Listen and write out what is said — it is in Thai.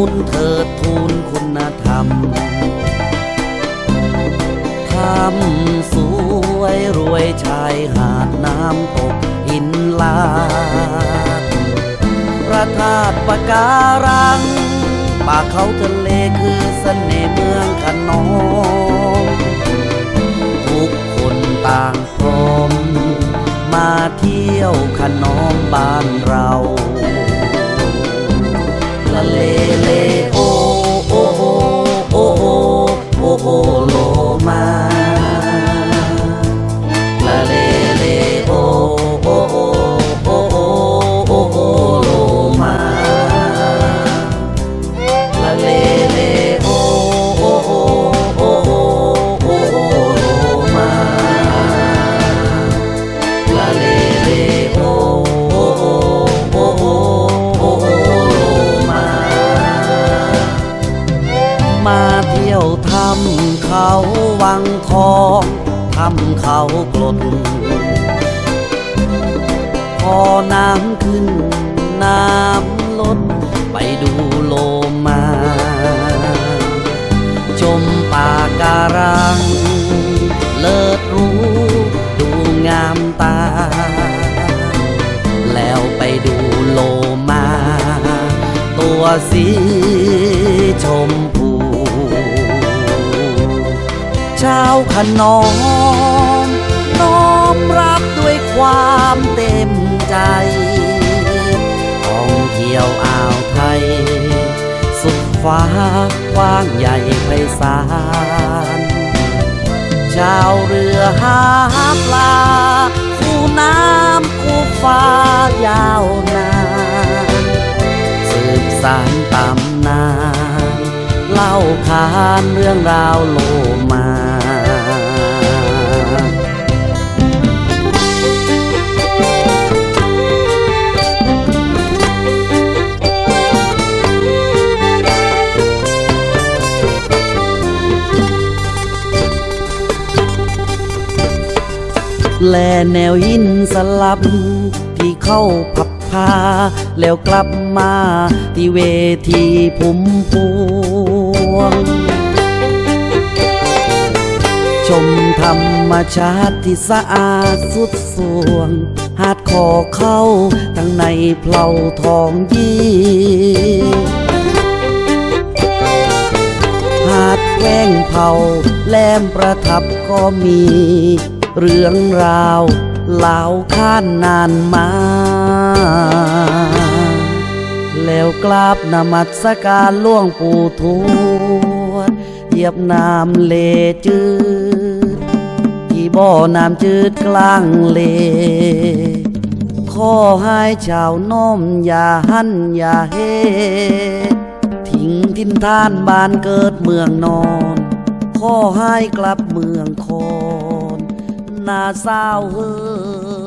มมูลเถิดทูลคุณธรรมทำสวยรวยชายหาดน้ำตกหินลาพระธาตุปะการัง ป่าเขาทะเลคือเสน่ห์เมืองขนอมทุกคนต่างพร้อม มาเที่ยวขนอมบ้านเราำเขาวังทองทำเขากลด พอน้ำขึ้นน้ำลด ไปดูโลมาชมป่าการัง เลิศรู้ดูงามตา แล้วไปดูโลมา ตัวสีชมพูาขนอมน้อมรับด้วยความเต็มใจท่องเที่ยวอ่าวไทย สุดฟ้ากว้างใหญ่ไพศาลชาวเรือหาปลาคู่น้ำคู่ฟ้ายาวนานสืบสานตำนานเล่าขานเรื่องราวโลมา แลแนวหินสลับ ที่เข้าพับพา แล้วกลับมาที่เวทีผมพวง ชมธรรมชาติที่สะอาดสุดสวง หาดคอเข้าทั้งในเพลาทองยีหาดแว้งเผาแลมประทับก็มี เรื่องราวเล่าข้านนานมา แล้วกราบนมัสการล่วงปู่ทวดเหยียบน้ำเลจืด ที่บ่อน้ำจืดกลางเลขอให้ชาวน้อมอย่าหันอย่าเฮ ทิ้งทินทานบ้านเกิดเมืองนอน ขอให้กลับเมืองคอ นาเศร้าเฮ้อ